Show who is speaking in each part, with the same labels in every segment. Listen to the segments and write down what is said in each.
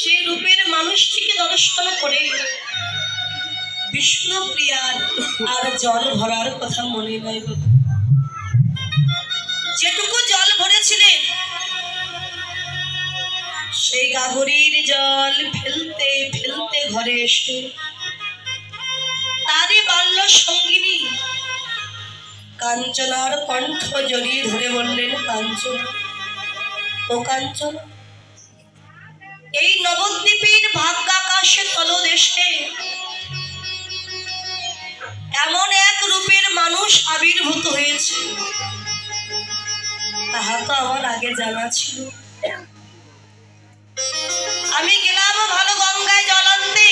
Speaker 1: সেই রূপের মানুষটিকে দর্শন করে। বিষ্ণুপ্রিয়ার আর জল ভরার কথা মনে নয় যেটুকু জল ভরেছিলেন সেই গাগরির জল ফেলতে ফেলতে ঘরে এসে তারই বাল্য সঙ্গিনী কাঞ্চনার কণ্ঠ জড়িয়ে ধরে বললেন, কাঞ্চন, ও কাঞ্চন এই নবদ্বীপের ভাগ্যাকাশে তলদেশে এমন এক রূপের মানুষ আবির্ভূত হয়েছে। তাহা তো আমার আগে জানা ছিল। আমি গেলাম ভালো গঙ্গায় জল আনতে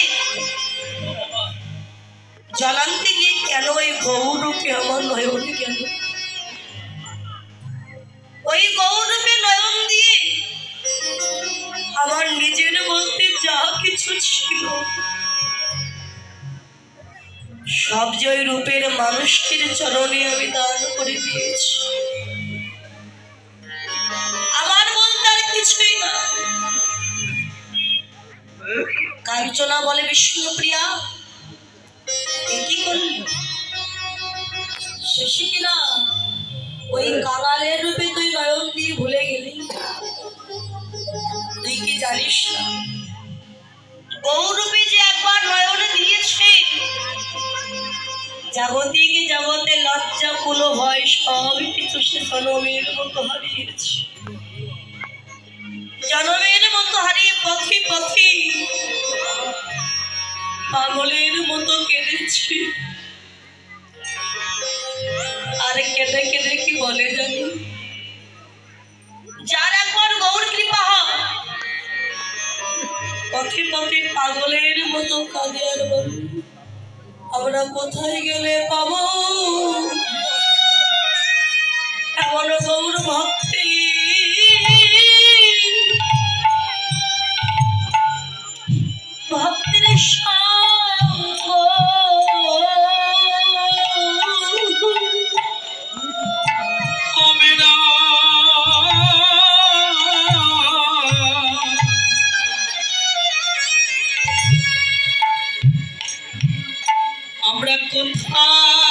Speaker 1: জল আনতে গিয়ে কেন ওই গৌর রূপে আমার নয়ন কেন আমার নিজের বলতে যা কিছু ছিল, সব যে ওই রূপের মানুষটির চরণে আমি দান করে দিয়েছি। আমার বলতে আর কিছুই না। কাঞ্চনা বলে, বিষ্ণুপ্রিয়া কি করলি? শেষে কিনা ওই কাঙালের রূপে তুই নয়ন দিয়ে ভুলে গেলি? কি জানিস না? গৌরূপে যে একবার নয়ন দিয়েছে। জাগতিক জগতে লজ্জা, কুলো ভয় সব কিছু সে জনমের মতো হারিয়েছে। জনমের মতো হারিয়ে পথে পথে পাগলের মতো কেঁদেছি। পথে পাগলের মতো কাঁদে আর আমরা কোথায় গেলে পাবো? can pause.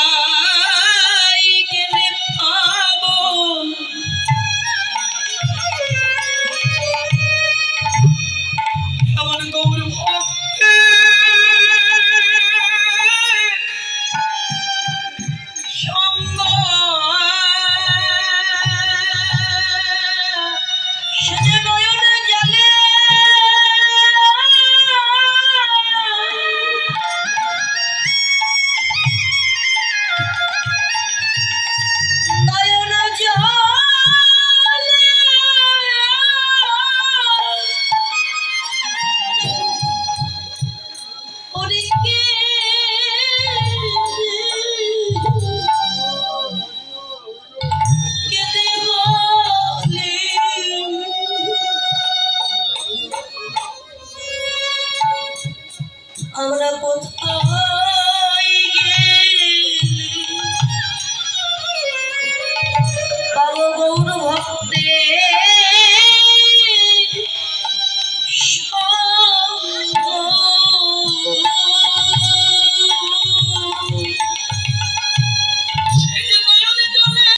Speaker 1: আমরা কোথায়